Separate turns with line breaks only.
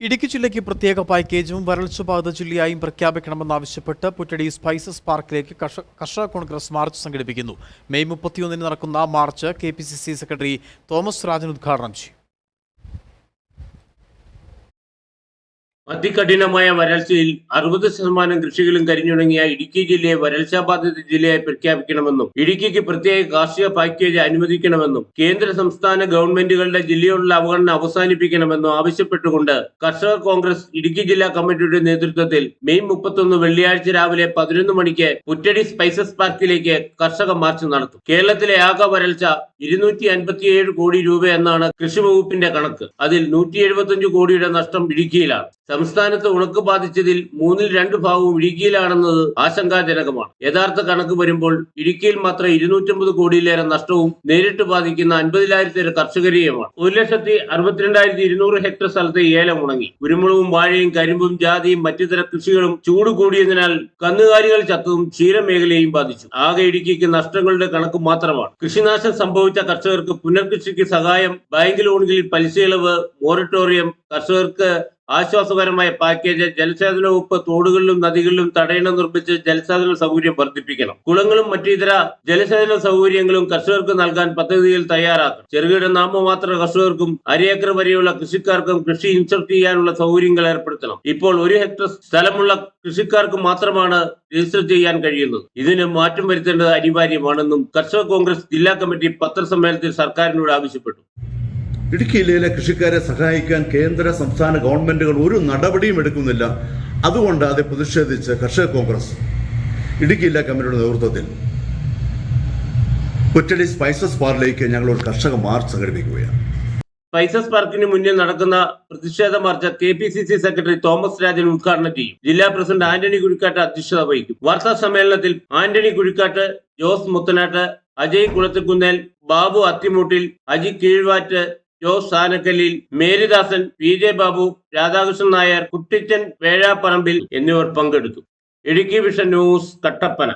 ഇടുക്കി ജില്ലയ്ക്ക് പ്രത്യേക പാക്കേജും വരൾച്ച ബാധിത ജില്ലയായും പ്രഖ്യാപിക്കണമെന്നാവശ്യപ്പെട്ട് പുറ്റടി സ്പൈസസ് പാർക്കിലേക്ക് കർഷ- കർഷക കോൺഗ്രസ് മാർച്ച് സംഘടിപ്പിക്കുന്നു. മെയ് മുപ്പത്തിയൊന്നിന് നടക്കുന്ന march K secretary Thomas Rajan ഉദ്ഘാടനം ചെയ്യും.
അതികഠിനമായ വരൾച്ചയിൽ അറുപത് ശതമാനം കൃഷികളും കരിഞ്ഞുണങ്ങിയ ഇടുക്കി ജില്ലയെ വരൾച്ചാ ബാധിത ജില്ലയായി പ്രഖ്യാപിക്കണമെന്നും ഇടുക്കിക്ക് പ്രത്യേക കാർഷിക പാക്കേജ് അനുവദിക്കണമെന്നും കേന്ദ്ര സംസ്ഥാന ഗവൺമെന്റുകളുടെ ജില്ലയോടുള്ള അവഗണന അവസാനിപ്പിക്കണമെന്നും ആവശ്യപ്പെട്ടുകൊണ്ട് കർഷക കോൺഗ്രസ് ഇടുക്കി ജില്ലാ കമ്മിറ്റിയുടെ നേതൃത്വത്തിൽ മെയ് മുപ്പത്തൊന്ന് വെള്ളിയാഴ്ച രാവിലെ പതിനൊന്ന് മണിക്ക് പുറ്റടി സ്പൈസസ് പാർക്കിലേക്ക് കർഷക മാർച്ച് നടത്തും. കേരളത്തിലെ ആകെ വരൾച്ച ഇരുന്നൂറ്റി അൻപത്തിയേഴ് കോടി രൂപ എന്നാണ് കൃഷി വകുപ്പിന്റെ കണക്ക്. അതിൽ നൂറ്റി എഴുപത്തിയഞ്ച് കോടിയുടെ നഷ്ടം ഇടുക്കിയിലാണ്. സംസ്ഥാനത്ത് ഉണക്ക് ബാധിച്ചതിൽ മൂന്നിൽ രണ്ട് ഭാഗവും ഇടുക്കിയിലാണെന്നത് ആശങ്കാജനകമാണ്. യഥാർത്ഥ കണക്ക് വരുമ്പോൾ ഇടുക്കിയിൽ മാത്രം ഇരുന്നൂറ്റമ്പത് കോടിയിലേറെ നഷ്ടവും നേരിട്ട് ബാധിക്കുന്ന അൻപതിനായിരത്തിലേറെ കർഷകരെയുമാണ്. ഒരു ലക്ഷത്തി അറുപത്തിരണ്ടായിരത്തി ഇരുന്നൂറ് ഹെക്ടർ സ്ഥലത്തെ ഏലം ഉണങ്ങി. കുരുമുളകും വാഴയും കരിമ്പും ജാതിയും മറ്റു തര കൃഷികളും ചൂട് കൂടിയതിനാൽ കന്നുകാലികൾ ചത്തതും ക്ഷീരമേഖലയെയും ബാധിച്ചു. ആകെ ഇടുക്കിക്ക് നഷ്ടങ്ങളുടെ കണക്ക് മാത്രമാണ്. കൃഷിനാശം സംഭവിച്ച കർഷകർക്ക് പുനർകൃഷിക്ക് സഹായം ബാങ്ക് ലോണുകളിൽ പലിശയിളവ് മോറട്ടോറിയം കർഷകർക്ക് ആശ്വാസകരമായ പാക്കേജ് ജലസേചന വകുപ്പ് തോടുകളിലും നദികളിലും തടയണം നിർമ്മിച്ച് ജലസേചന സൗകര്യം വർദ്ധിപ്പിക്കണം. കുളങ്ങളും മറ്റു ഇതര ജലസേചന സൗകര്യങ്ങളും കർഷകർക്ക് നൽകാൻ പദ്ധതിയിൽ തയ്യാറാക്കണം. ചെറുകിട നാമമാത്ര കർഷകർക്കും അരയേക്കർ വരെയുള്ള കൃഷിക്കാർക്കും കൃഷി ഇൻസർട്ട് ചെയ്യാനുള്ള സൗകര്യങ്ങൾ ഏർപ്പെടുത്തണം. ഇപ്പോൾ ഒരു ഹെക്ടർ സ്ഥലമുള്ള കൃഷിക്കാർക്ക് മാത്രമാണ് രജിസ്റ്റർ ചെയ്യാൻ കഴിയുന്നത്. ഇതിന് മാറ്റം വരുത്തേണ്ടത് അനിവാര്യമാണെന്നും കർഷക കോൺഗ്രസ് ജില്ലാ കമ്മിറ്റി പത്രസമ്മേളനത്തിൽ സർക്കാരിനോട് ആവശ്യപ്പെട്ടു.
ഇടുക്കി ജില്ലയിലെ കൃഷിക്കാരെ സഹായിക്കാൻ കേന്ദ്ര സംസ്ഥാന ഗവൺമെന്റുകൾ ഒരു നടപടിയും എടുക്കുന്നില്ല. അതുകൊണ്ട് അത് പ്രതിഷേധിച്ച് കർഷക കോൺഗ്രസ് ഇടുക്കി ജില്ലാ കമ്മിറ്റിയുടെ നേതൃത്വത്തിൽ കുറ്റടി സ്പൈസസ് പാർക്കിലേക്ക് ഞങ്ങൾ ഒരു കർഷക മാർച്ച് സംഘടിപ്പിക്കുകയാണ്.
സ്പൈസസ് പാർക്കിന് മുന്നിൽ നടക്കുന്ന പ്രതിഷേധ march K P C C secretary Thomas Rajan ഉദ്ഘാടനം ചെയ്യും. ജില്ലാ പ്രസിഡന്റ് ആന്റണി കുഴിക്കാട്ട് അധ്യക്ഷത വഹിക്കും. വാർത്താ സമ്മേളനത്തിൽ Antony Kuzhikkattu Jose Muthanattu Ajay Kulathukunnel Babu Athimoottil Aji Keezhvatt Jose Sanakkallil Meridasan P J Babu Radhakrishnan Nair Kuttichan Vezhaparambil എന്നിവർ പങ്കെടുത്തു. Idukki vision news Kattappana.